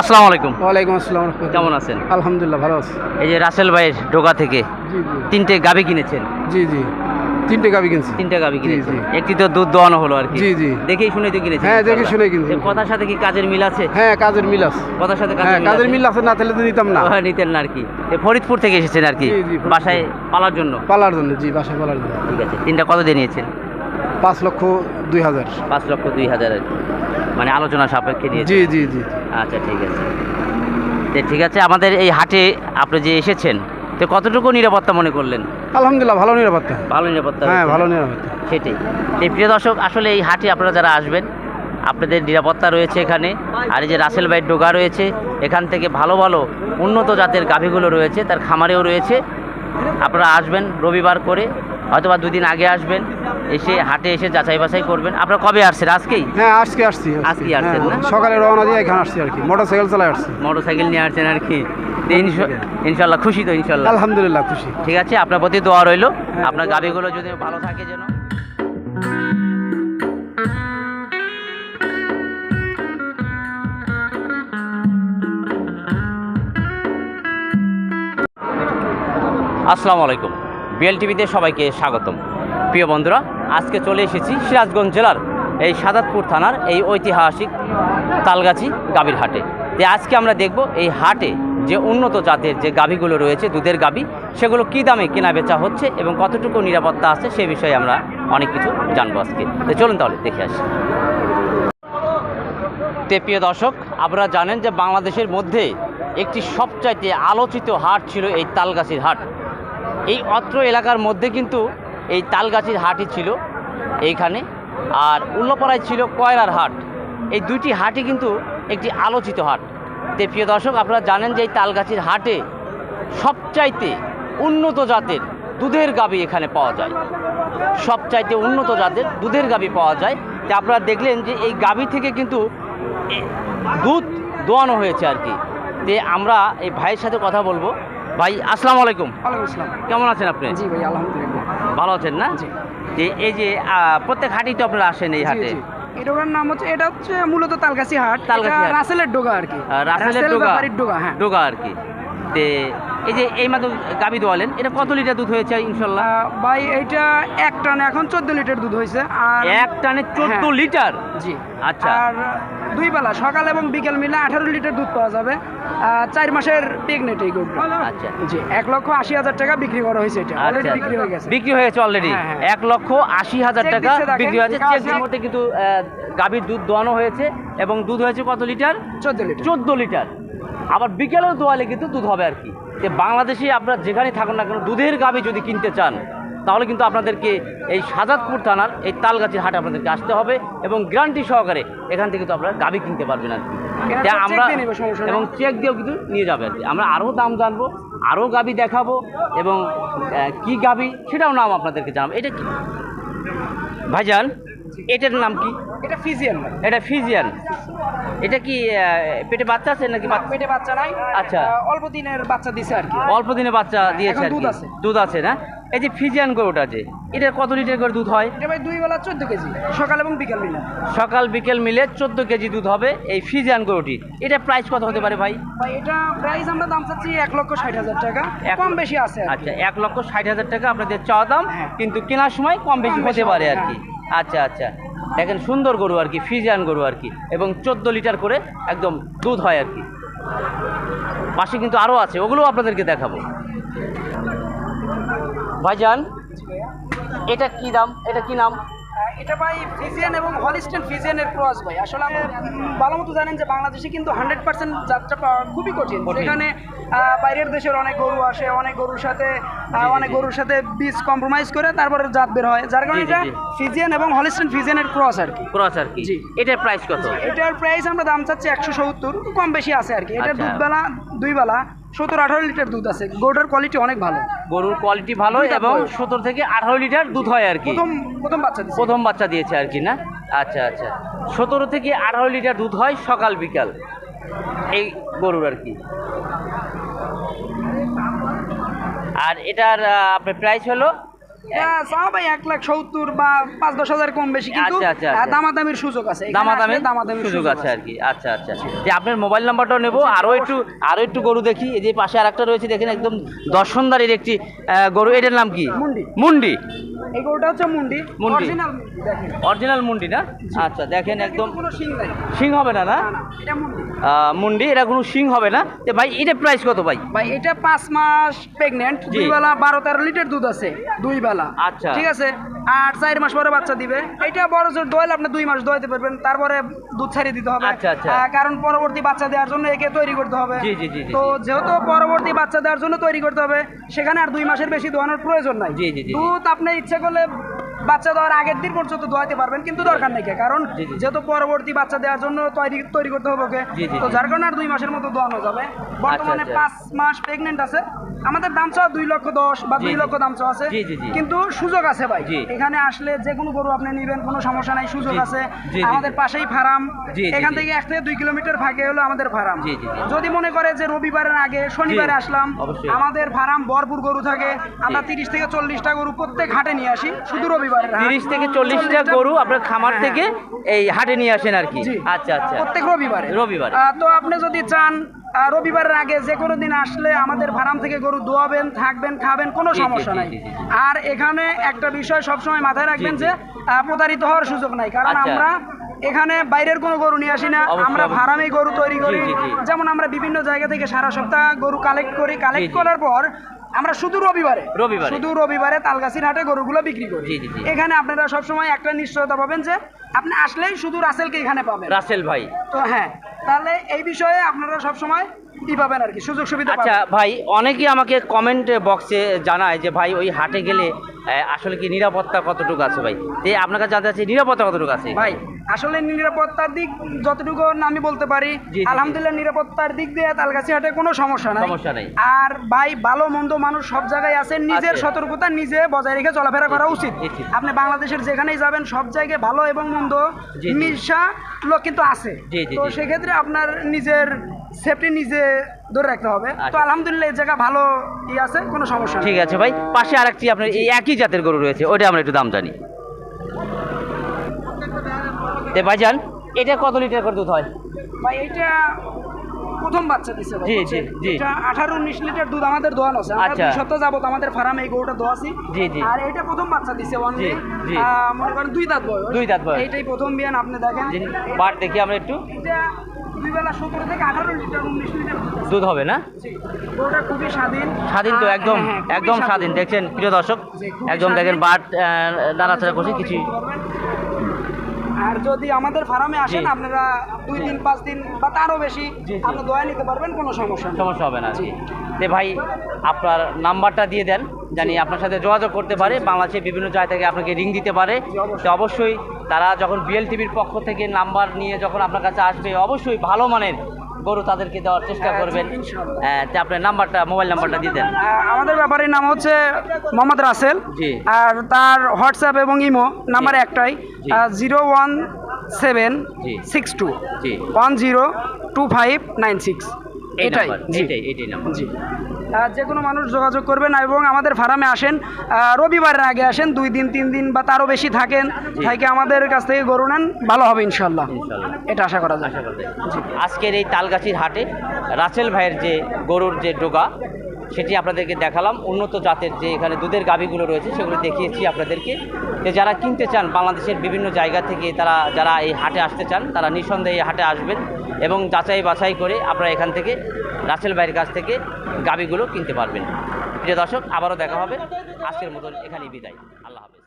আসসালামু আলাইকুম। ওয়ালাইকুম আসসালাম কেমন আছেন? আলহামদুলিল্লাহ ভালো আছি। এই যে রাসেল ভাইয়ের ডোকা থেকে তিনটে গাবি কিনেছেন। জি জি। তিনটে গাবি কিনছি। তিনটে গাবি জি, কিনেছেন। একটি তো দুধ দোয়ানো হলো আর কি। জি, জি। দেখেই শুনে তো কিনেছেন। হ্যাঁ, দেখে। শুনে কিনছি। কথার সাথে কি কাজের মিল আছে? হ্যাঁ কাজের মিল আছে। কথার সাথে হ্যাঁ কাজের মিল আছে না তাহলে তো নিতাম না। হ্যাঁ, নিতেন না আর কি। এ ফরিদপুর থেকে এসেছেন আর কি। বাসায় পালার জন্য? পালার জন্য জি বাসায় পালার জন্য। ঠিক আছে। তিনটা কত দিয়ে নিয়েছেন? পাঁচ লক্ষ দুই হাজার। পাঁচ লক্ষ দুই হাজার আর কি। মানে আলোচনা সাপেক্ষে নিয়ে জি জি জি আচ্ছা ঠিক আছে। তো ঠিক আছে আমাদের এই হাটে আপনি যে এসেছেন তো কতটুকু নিরাপত্তা মনে করলেন? আলহামদুলিল্লাহ ভালো নিরাপত্তা। ভালো নিরাপত্তা হ্যাঁ ভালো নিরাপত্তা। সেটাই। এই প্রিয় দর্শক আসলে এই হাটে আপনারা যারা আসবেন আপনাদের নিরাপত্তা রয়েছে এখানে আর এই যে রাসেল বাইট ডোগা রয়েছে এখান থেকে ভালো ভালো উন্নত জাতের গাভীগুলো রয়েছে তার খামারেও রয়েছে। আপনারা আসবেন রবিবার করে হয়তোবা দুদিন আগে আসবেন। এসে হাটে এসে যাচাই বাছাই করবেন। আপনারা কবে আসছেন? আজকেই? হ্যাঁ আজকে আসছি আজকে। আসছেন হ্যাঁ, না? সকালে রওনা দিয়ে এখানে আসছি আর কি। মোটর সাইকেল চালায় আসছি। মোটর সাইকেল নিয়ে আসছেন আর কি? তো ইনশাল্লাহ খুশি তো ইনশাল্লাহ। আলহামদুলিল্লাহ খুশি। ঠিক আছে আপনার প্রতি দোয়া রইল। আপনার গাভীগুলো যদি ভালো থাকে যেন। আসসালামু আলাইকুম। বিএল টিভিতে সবাইকে স্বাগতম। প্রিয় বন্ধুরা আজকে চলে এসেছি সিরাজগঞ্জ জেলার এই সাদাতপুর থানার এই ঐতিহাসিক তালগাছি গাভীর হাটে। যে আজকে আমরা দেখব এই হাটে যে উন্নত জাতের যে গাভীগুলো রয়েছে, দুধের গাভী, সেগুলো কী দামে কেনা বেচা হচ্ছে এবং কতটুকু নিরাপত্তা আছে সে বিষয়ে আমরা অনেক কিছু জানব আজকে। তো চলুন তাহলে দেখে আসি। তে প্রিয় দর্শক, আপনারা জানেন যে বাংলাদেশের মধ্যে একটি সবচাইতে আলোচিত হাট ছিল এই তালগাছির হাট। এই অত্র এলাকার মধ্যে কিন্তু এই তালগাছির হাটই ছিল এইখানে। আর উল্লপাড়ায় ছিল কয়রার হাট। এই দুইটি হাটই কিন্তু একটি আলোচিত হাট। তে প্রিয় দর্শক আপনারা জানেন যে এই তালগাছির হাটে সবচাইতে উন্নত জাতের দুধের গাবি এখানে পাওয়া যায়। সবচাইতে উন্নত জাতের দুধের গাবি পাওয়া যায়। তা আপনারা দেখলেন যে এই গাবি থেকে কিন্তু দুধ দোয়ানো হয়েছে আর কি। তে আমরা এই ভাইয়ের সাথে কথা বলব। ভাই আসসালামু আলাইকুম। কেমন আছেন আপনি? জি ভাই আলহামদুলিল্লাহ। ভালো আছেন না। যে এই যে প্রত্যেক হাটেই তো আপনারা আসেন এই হাটে। ডোগার নাম হচ্ছে এটা হচ্ছে মূলত তালগাছি হাট। তালগাছি রাসেলের ডোগা আর কি। রাসেলের রাসেল ডোগা। ডোগা হ্যাঁ। ডোগা আর কি। তে এই যে এই মাত্র গাবি দোয়ালেন এটা কত লিটার দুধ হয়েছে ইনশাল্লাহ? ভাই এইটা এক টানে এখন চোদ্দ লিটার দুধ হয়েছে আর এক টানে চোদ্দ হ্যাঁ। লিটার? জি। আচ্ছা। আর দুই বেলা সকাল এবং বিকেল মিলে আঠারো লিটার দুধ পাওয়া যাবে। চার মাসের প্রেগনেন্ট এই গরুটা। আচ্ছা। জি এক লক্ষ আশি হাজার টাকা বিক্রি করা হয়েছে এটা। অলরেডি আচ্ছা বিক্রি হয়ে গেছে। বিক্রি হয়েছে অলরেডি হ্যাঁ। এক লক্ষ আশি হাজার টাকা বিক্রি হয়েছে। মধ্যে কিন্তু গাভীর দুধ দোয়ানো হয়েছে এবং দুধ হয়েছে কত লিটার? চোদ্দ লিটার। চোদ্দ লিটার। আবার বিকেলেও দোয়ালে কিন্তু দুধ হবে আর কি। যে বাংলাদেশে আপনারা যেখানে থাকুন না কেন দুধের গাভী যদি কিনতে চান তাহলে কিন্তু আপনাদেরকে এই সাজাদপুর থানার এই তালগাছির হাটে আপনাদেরকে আসতে হবে এবং গ্যারান্টি সহকারে এখান থেকে তো আপনারা গাভী কিনতে পারবেন আর কি। আমরা। এবং চেক দিয়েও কিন্তু নিয়ে যাবে আর কি। আমরা আরও দাম জানব আরও গাভী দেখাবো এবং কি গাভী সেটাও নাম আপনাদেরকে জানাব। এটা কি? ভাইজান এটার নাম কি? এটা ফিজিয়ান এটা ফিজিয়ান। এটা কি পেটে বাচ্চা আছে নাকি পেটে বাচ্চা নাই। আচ্ছা। অল্প দিনের বাচ্চা দিছে আর কি। অল্প দিনের বাচ্চা দিয়েছে। দুধ আছে। দুধ আছে না? এই যে ফিজিয়ান গরুটা যে এটা কত লিটার করে দুধ হয়? এটা ভাই দুই বেলা চোদ্দ কেজি সকাল এবং বিকেল মিলে। সকাল বিকেল মিলে চোদ্দ কেজি দুধ হবে এই ফিজিয়ান গরুটি। এটা প্রাইস কত হতে পারে ভাই? ভাই এটা প্রাইস আমরা দাম চাচ্ছি এক লক্ষ ষাট হাজার টাকা। কম বেশি আছে আচ্ছা এক লক্ষ ষাট হাজার টাকা আপনাদের চাওয়া দাম হ্যাঁ। কিন্তু কেনার সময় কম বেশি হতে পারে আর কি। হ্যাঁ। আচ্ছা আচ্ছা। দেখেন সুন্দর গরু আর কি ফিজিয়ান গরু আর কি এবং চোদ্দ লিটার করে একদম দুধ হয় আর কি। পাশে কিন্তু আরও আছে ওগুলোও আপনাদেরকে দেখাবো। ভাইজান এটা কি দাম? এটা কি নাম? এটা ভাই ফিজিয়ান এবং হলিস্টেন ফিজিয়ানের ক্রস ভাই। আসলে আপনি ভালো মতো জানেন যে বাংলাদেশে কিন্তু হান্ড্রেড পার্সেন্ট যাত্রা পাওয়া খুবই কঠিন। সেখানে বাইরের দেশের অনেক গরু আসে অনেক গরুর সাথে অনেক গরুর সাথে বীজ কম্প্রোমাইজ করে তারপরে জাত বের হয়। যার কারণে এটা ফিজিয়ান এবং হলিস্টেন ফিজিয়ানের ক্রস আর কি। ক্রস আর কি। এটার প্রাইস কত? এটার প্রাইস আমরা দাম চাচ্ছি একশো সত্তর কম বেশি আছে আর কি। এটা আচ্ছা। দুধ বেলা দুই বেলা সত্তর আঠারো লিটার দুধ আছে। গরুটার কোয়ালিটি অনেক ভালো। গরুর কোয়ালিটি ভালো এবং। সতেরো থেকে আঠারো লিটার দুধ হয় আর কি। প্রথম প্রথম বাচ্চা প্রথম বাচ্চা দিয়েছে আর কি না? আচ্ছা আচ্ছা। সতেরো থেকে আঠারো লিটার দুধ হয় সকাল বিকাল। এই গরুর আর কি। আর এটার আপনার প্রাইস হলো ভাই এক লাখ সত্তর বা পাঁচ দশ হাজার কম বেশি কিন্তু আচ্ছা, আচ্ছা, আচ্ছা। দামাদামির সুযোগ আছে। এখানে দামাদামি দামাদামির সুযোগ আছে আর কি। আচ্ছা আচ্ছা। যে আপনার মোবাইল নাম্বারটাও নেব। আরও একটু আরও একটু গরু দেখি। এই যে পাশে আর একটা রয়েছে দেখেন একদম দর্শনদারির একটি গরু। এটার নাম কি? মুন্ডি। মুন্ডি। এই গরুটা হচ্ছে মুন্ডি। মুন্ডি। অরিজিনাল মুন্ডি না? আচ্ছা দেখেন একদম সিং হবে না না? মুন্ডি। এটা কোনো হবে না? ভাই এটা প্রাইস কত ভাই? ভাই এটা পাঁচ মাস প্রেগনেন্ট দুই বেলা বারো তেরো লিটার দুধ আছে। দুই বেলা আচ্ছা। ঠিক আছে? আর চার মাস পরে বাচ্চা দিবে। এটা বড় জোর দোয়ালে আপনি দুই মাস দোয়াইতে পারবেন। তারপরে দুধ ছাড়িয়ে দিতে হবে। আচ্ছা, আচ্ছা। কারণ পরবর্তী বাচ্চা দেওয়ার জন্য একে তৈরি করতে হবে। জি, জি, জি, জি, তো যেহেতু পরবর্তী বাচ্চা দেওয়ার জন্য তৈরি করতে হবে সেখানে আর দুই মাসের বেশি দোয়ানোর প্রয়োজন নাই। জি, জি। দুধ আপনি ইচ্ছে করলে বাচ্চা দেওয়ার আগের দিন পর্যন্ত দোয়াতে পারবেন কিন্তু দরকার নেই কারণ। যেহেতু পরবর্তী বাচ্চা দেওয়ার জন্য তৈরি তৈরি করতে হবে ওকে তো যার কারণে আর দুই মাসের মতো দোয়ানো যাবে। বর্তমানে আচ্ছা। পাঁচ মাস প্রেগনেন্ট আছে। আমাদের দাম চাওয়া দুই লক্ষ দশ বা দুই লক্ষ দাম চাওয়া আছে। কিন্তু সুযোগ আছে ভাই। এখানে আসলে যে কোনো গরু আপনি নেবেন কোনো সমস্যা নাই সুযোগ আছে। আমাদের পাশেই ফার্ম। এখান থেকে এক থেকে দুই কিলোমিটার ফাঁকে হলো আমাদের ফার্ম। যদি মনে করে যে রবিবারের আগে শনিবারে আসলাম আমাদের ফার্ম ভরপুর গরু থাকে। আমরা তিরিশ থেকে চল্লিশটা গরু প্রত্যেক হাটে নিয়ে আসি শুধু রবিবারের হাট। তিরিশ থেকে চল্লিশটা গরু আপনার খামার হ্যাঁ, থেকে এই হাটে নিয়ে আসেন আর কি। আচ্ছা আচ্ছা। প্রত্যেক রবিবারে। রবিবারে। তো আপনি যদি চান রবিবারের আগে যে কোনো দিন আসলে আমাদের ফার্ম থেকে গরু দোয়াবেন থাকবেন খাবেন কোনো সমস্যা নাই। আর এখানে একটা বিষয় সবসময় মাথায় রাখবেন। যে প্রতারিত হওয়ার সুযোগ নাই কারণ আচ্ছা। আমরা এখানে বাইরের কোনো গরু নিয়ে আসি না আমরা। ফার্মেই গরু তৈরি করি। যেমন আমরা বিভিন্ন জায়গা থেকে সারা সপ্তাহ গরু কালেক্ট করি কালেক্ট করার পর আমরা শুধু রবিবারে। শুধু রবিবারে তালগাছির হাটে গরুগুলো বিক্রি করি। এখানে আপনারা সবসময় একটা নিশ্চয়তা পাবেন যে আপনি আসলেই শুধু রাসেলকে এখানে পাবেন রাসেল ভাই তো হ্যাঁ তাহলে এই বিষয়ে আপনারা সবসময় পাবেন আর কি? সুযোগ সুবিধা আচ্ছা ভাই অনেকেই আমাকে কমেন্ট বক্সে জানায় যে ভাই ওই হাটে গেলে আসলে কি নিরাপত্তা কতটুকু আছে ভাই? আপনার কাছে জানতে চাচ্ছি নিরাপত্তা কতটুকু আছে? ভাই আসলে নিরাপত্তার দিক যতটুকু আমি বলতে পারি। আলহামদুলিল্লাহ নিরাপত্তার দিক দিয়ে তালগাছি হাটে কোনো সমস্যা নাই। সমস্যা নেই। আর ভাই ভালো মন্দ মানুষ সব জায়গায় আছে নিজের সতর্কতা নিজে বজায় রেখে চলাফেরা করা উচিত। আপনি বাংলাদেশের যেখানেই যাবেন সব জায়গায় ভালো এবং মন্দ। মিশা লোক কিন্তু আছে। তো সেক্ষেত্রে আপনার নিজের সেফটি নিজে ধরে রাখতে হবে তো আচ্ছা। আলহামদুলিল্লাহ এই জায়গা ভালো ই আছে কোনো সমস্যা ঠিক আছে ভাই পাশে আরেকটি আপনার এই একই জাতের গরু রয়েছে ওটা আমরা একটু দাম জানি তে ভাইজান এটা কত লিটার করে দুধ হয় ভাই এটা প্রথম বাচ্চা দিছে জি, জি, জি। এটা আঠারো উনিশ লিটার দুধ আমাদের দোয়ানো আছে আমরা আচ্ছা। দুই সপ্তাহ যাবত আমাদের ফার্মে এই গরুটা দোয়াছি জি, জি। আর এটা প্রথম বাচ্চা দিছে অনলি জি, জি। মনে করেন দুই দাঁত বয়স দুই দাঁত বয়স। এইটাই প্রথম বিয়ান আপনি দেখেন বার দেখি আমরা একটু এটা দুধ হবে না? স্বাধীন। তো একদম হ্যাঁ, হ্যাঁ, একদম স্বাধীন। দেখছেন প্রিয় দর্শক একদম দেখেন বাট নাড়াচাড়া করছে কিছু যদি আমাদের ফার্মে আসেন আপনারা দুই দিন পাঁচ দিন বা তারও বেশি জি, দয়া আপনি দোয়া নিতে পারবেন কোনো সমস্যা সমস্যা হবে না আর তে ভাই আপনার নাম্বারটা দিয়ে দেন জানি আপনার সাথে যোগাযোগ করতে পারে বাংলাদেশের বিভিন্ন জায়গা থেকে আপনাকে রিং দিতে পারে। জি, অবশ্যই। তো অবশ্যই তারা যখন বিএল টিভির পক্ষ থেকে নাম্বার নিয়ে যখন আপনার কাছে আসবে অবশ্যই ভালো মানের গরু তাদেরকে দেওয়ার চেষ্টা হ্যাঁ, করবেন। হ্যাঁ, আপনার নাম্বারটা মোবাইল নাম্বারটা দিতেন আমাদের ব্যাপারের নাম হচ্ছে মোহাম্মদ রাসেল। আর তার হোয়াটসঅ্যাপ এবং ইমো নাম্বার একটাই zero one seven six two one zero two five nine six. এটাই। জি। এটাই এটাই নাম্বার। জি। যে কোনো মানুষ যোগাযোগ করবেন এবং আমাদের ফার্মে আসেন। রবিবারের আগে আসেন দুই দিন তিন দিন বা তারও বেশি থাকেন। থাকে আমাদের কাছ থেকে গরু নেন ভালো হবে ইনশাল্লাহ ইনশাল্লাহ। এটা আশা করা যায়। আজকের এই তালগাছির হাটে রাসেল ভাইয়ের যে গরুর যে ডোগা সেটি আপনাদেরকে দেখালাম। উন্নত জাতের যে এখানে দুধের গাভীগুলো রয়েছে, সেগুলো দেখিয়েছি আপনাদেরকে। যে যারা কিনতে চান বাংলাদেশের বিভিন্ন জায়গা থেকে তারা, যারা এই হাটে আসতে চান, তারা নিঃসন্দেহে এই হাটে আসবেন এবং যাচাই বাছাই করে আপনারা এখান থেকে রাসেল ভাইয়ের কাছ থেকে গাভীগুলো কিনতে পারবেন। প্রিয় দর্শক, আবারও দেখা হবে। আজকের মতন এখানেই বিদায়। আল্লাহ হাফেজ।